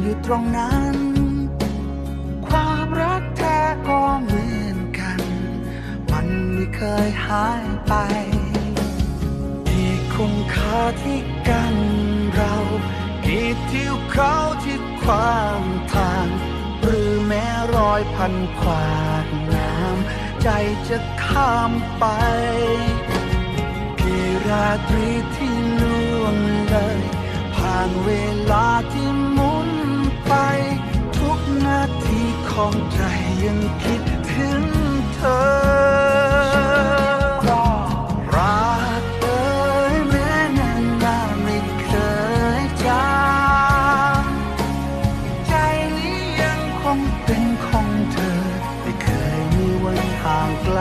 อยู่ตรงนั้น ความรักแท้ก็เหมือนกัน มันไม่เคยหายไปที่คุณค่าที่กันเรากีดที่เขาที่ความทาง หรือแม้รอยพันขวากน้ำใจจะข้ามไปกี่ราตรีที่ล่วงเลยผ่านเวลาที่ ของใจยังคิดถึงเธอ รักเอแม้นาาไม่เคยจาใจนี้ยังคงเป็นของเธอ ไม่เคยมีวันห่างไกล